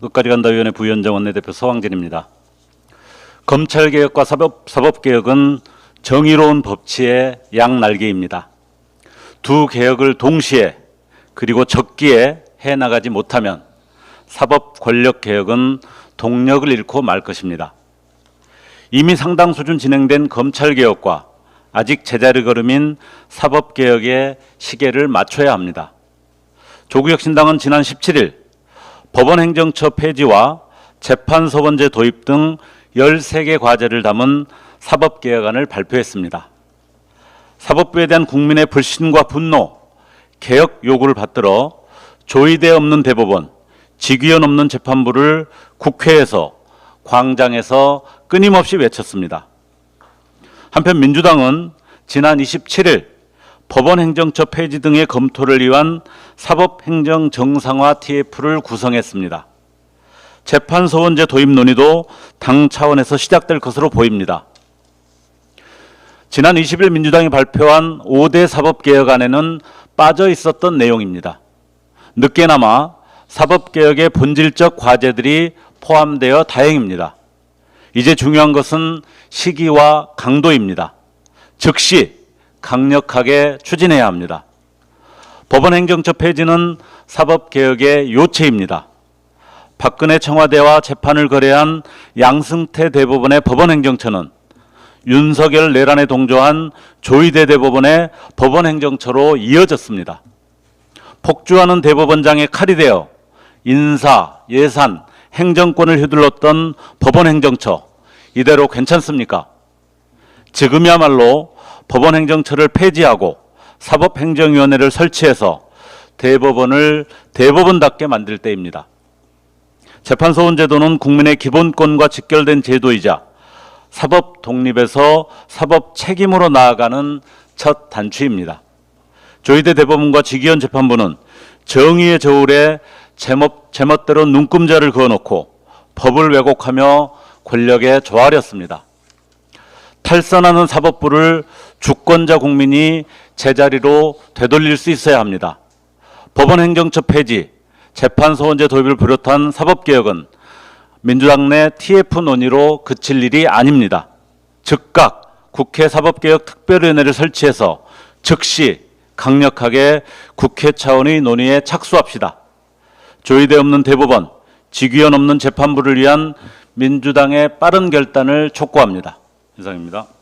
끝까지 간다 위원회 부위원장 원내대표 서왕진입니다. 검찰 개혁과 사법, 사법 개혁은 정의로운 법치의 양날개입니다. 두 개혁을 동시에 그리고 적기에 해 나가지 못하면 사법 권력 개혁은 동력을 잃고 말 것입니다. 이미 상당 수준 진행된 검찰 개혁과 아직 제자리 걸음인 사법 개혁의 시계를 맞춰야 합니다. 조국혁신당은 지난 17일 법원 행정처 폐지와 재판소번제 도입 등 13개 과제를 담은 사법개혁안을 발표했습니다. 사법부에 대한 국민의 불신과 분노, 개혁 요구를 받들어 조의대 없는 대법원, 직위원 없는 재판부를 국회에서 광장에서 끊임없이 외쳤습니다. 한편 민주당은 지난 27일 법원 행정처 폐지 등의 검토를 위한 사법행정 정상화 TF를 구성했습니다. 재판소원제 도입 논의도 당 차원에서 시작될 것으로 보입니다. 지난 20일 민주당이 발표한 5대 사법개혁안에는 빠져 있었던 내용입니다. 늦게나마 사법개혁의 본질적 과제들이 포함되어 다행입니다. 이제 중요한 것은 시기와 강도입니다. 즉시 강력하게 추진해야 합니다. 법원 행정처 폐지는 사법개혁의 요체입니다. 박근혜 청와대와 재판을 거래한 양승태 대법원의 법원 행정처는 윤석열 내란에 동조한 조희대 대법원의 법원 행정처로 이어졌습니다. 폭주하는 대법원장의 칼이 되어 인사, 예산, 행정권을 휘둘렀던 법원 행정처 이대로 괜찮습니까? 지금이야말로 법원행정처를 폐지하고 사법행정위원회를 설치해서 대법원을 대법원답게 만들 때입니다. 재판소원 제도는 국민의 기본권과 직결된 제도이자 사법 독립에서 사법 책임으로 나아가는 첫 단추입니다. 조희대 대법원과 직위원 재판부는 정의의 저울에 제멋, 제멋대로 눈금자를 그어놓고 법을 왜곡하며 권력에 조아렸습니다. 탈선하는 사법부를 주권자 국민이 제자리로 되돌릴 수 있어야 합니다. 법원 행정처 폐지, 재판소 원제 도입을 비롯한 사법개혁은 민주당 내 TF 논의로 그칠 일이 아닙니다. 즉각 국회 사법개혁 특별위원회를 설치해서 즉시 강력하게 국회 차원의 논의에 착수합시다. 조의대 없는 대법원, 직위원 없는 재판부를 위한 민주당의 빠른 결단을 촉구합니다. 이상입니다.